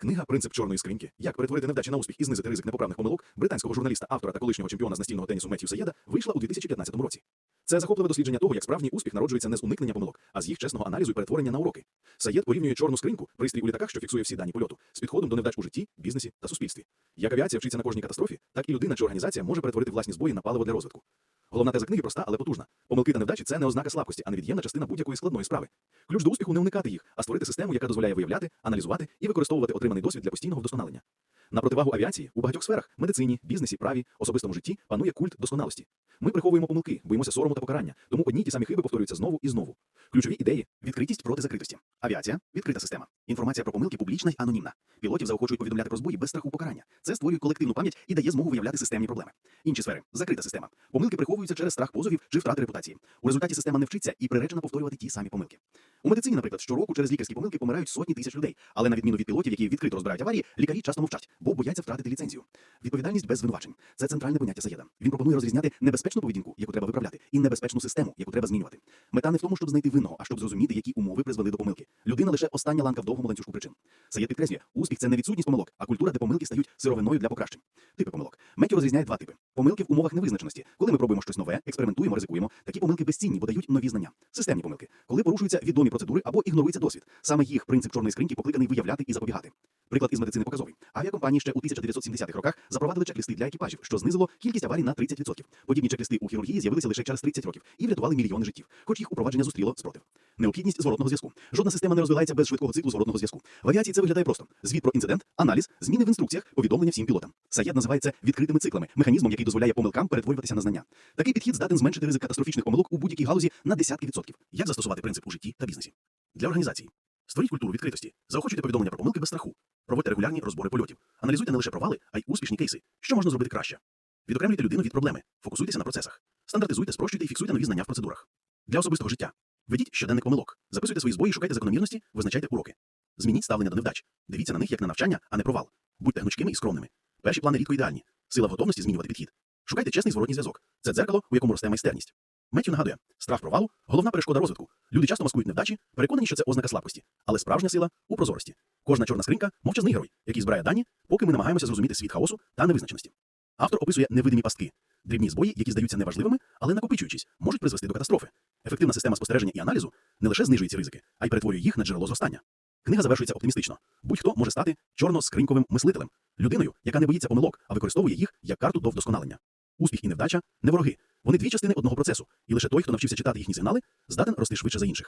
Книга Принцип чорної скриньки. Як перетворити невдачі на успіх і знизити ризик непоправних помилок британського журналіста, автора та колишнього чемпіона з настільного тенісу Меттью Саєда вийшла у 2015 році. Це захопливе дослідження того, як справжній успіх народжується не з уникнення помилок, а з їх чесного аналізу і перетворення на уроки. Саєд порівнює чорну скриньку, пристрій у літаках, що фіксує всі дані польоту, з підходом до невдач у житті, бізнесі та суспільстві. Як авіація вчиться на кожній катастрофі, так і людина чи організація може перетворити власні збої на паливо для розвитку. Головна теза книги проста, але потужна. Помилки та невдачі це не ознака слабкості, а невід'ємна частина будь-якої складної справи. Ключ до успіху не уникати їх, а створити систему, яка дозволяє виявляти, аналізувати і використовувати отриманий досвід для постійного вдосконалення. На противагу авіації у багатьох сферах медицині, бізнесі, праві, особистому житті панує культ досконалості. Ми приховуємо помилки, боїмося сорому та покарання, тому одні й ті самі хиби повторюються знову і знову. Ключові ідеї відкритість проти закритості. Авіація відкрита система. Інформація про помилки публічна й анонімна. Пілотів заохочують повідомляти про збої без страху покарання. Це створює колективну пам'ять і дає змогу виявляти системні проблеми. Інші сфери закрита система. Помилки приховуються через страх позовів чи втрати репутації. У результаті система не вчиться і приречена повторювати ті самі помилки. У медицині, наприклад, щороку через лікарські помилки помирають сотні тисяч людей. Але на відміну від пілотів, які відкрито розбирають аварії, лікарі часто мовчать, бо бояться втратити ліцензію. Відповідальність без звинувачень це центральне поняття Саєда. Він пропонує розрізняти небезпечну поведінку, яку треба виправляти, і небезпечну систему, яку треба змінювати. Мета не в тому, щоб знайти винного, а щоб зрозуміти, які умови призвели до помилки. Людина лише остання ланка в довгому ланцюжку причин. Саєд підкреслює, успіх це не відсутність помилок, а культура, де помилки стають сировиною для покращень. Типи помилок. Меттю розрізняє два типи: помилки в умовах невизначеності, коли ми пробуємо щось нове, експериментуємо, ризикуємо. Такі помилки безцінні, бо дають нові знання. Системні помилки, коли порушуються відомі процедури або ігнорується досвід. Саме їх принцип чорної скриньки покликаний виявляти і запобігати. Приклад із медицини показовий. Авіакомпанії ще у 1970-х роках запровадили чек-листи для екіпажів, що знизило кількість аварій на 30%. Подібні чек-листи у хірургії з'явилися лише через 30 років і врятували мільйони життів, хоч їх упровадження зустріло спротив. Необхідність зворотного зв'язку. Жодна система не розвивається без швидкого циклу зворотного зв'язку. В авіації це виглядає просто: звіт про інцидент, аналіз, зміни в інструкціях, повідомлення всім пілотам. Саєд називає це відкритими циклами, механізмом, який дозволяє помилкам перетворюватися на знання. Такий підхід здатен зменшити ризик катастрофічних помилок у будь-якій галузі на десятки відсотків. Як застосувати принцип у житті та бізнесі? Для організації. Створіть культуру відкритості, заохочуйте повідомлення про помилки без страху, проводьте регулярні розбори польотів, аналізуйте не лише провали, а й успішні кейси. Що можна зробити краще? Відокремлюйте людину від проблеми, фокусуйтеся на процесах, стандартизуйте, спрощуйте і фіксуйте нові знання в процедурах. Для особистого життя. Ведіть щоденник помилок, записуйте свої збої, шукайте закономірності, визначайте уроки. Змініть ставлення до невдач. Дивіться на них як на навчання, а не провал. Будьте гнучкими і скромними. Перші плани рідко ідеальні. Сила в готовності змінювати підхід. Шукайте чесний зворотній зв'язок. Це дзеркало, у якому росте майстерність. Меттю нагадує, страх провалу головна перешкода розвитку. Люди часто маскують невдачі, переконані, що це ознака слабкості, але справжня сила у прозорості. Кожна чорна скринька мовчазний герой, який збирає дані, поки ми намагаємося зрозуміти світ хаосу та невизначеності. Автор описує невидимі пастки, дрібні збої, які здаються неважливими, але накопичуючись, можуть призвести до катастрофи. Ефективна система спостереження і аналізу не лише знижує ці ризики, а й перетворює їх на джерело зростання. Книга завершується оптимістично. Будь-хто може стати чорно-скриньковим мислителем, людиною, яка не боїться помилок, а використовує їх як карту до вдосконалення. Успіх і невдача не вороги. Вони дві частини одного процесу, і лише той, хто навчився читати їхні сигнали, здатен рости швидше за інших.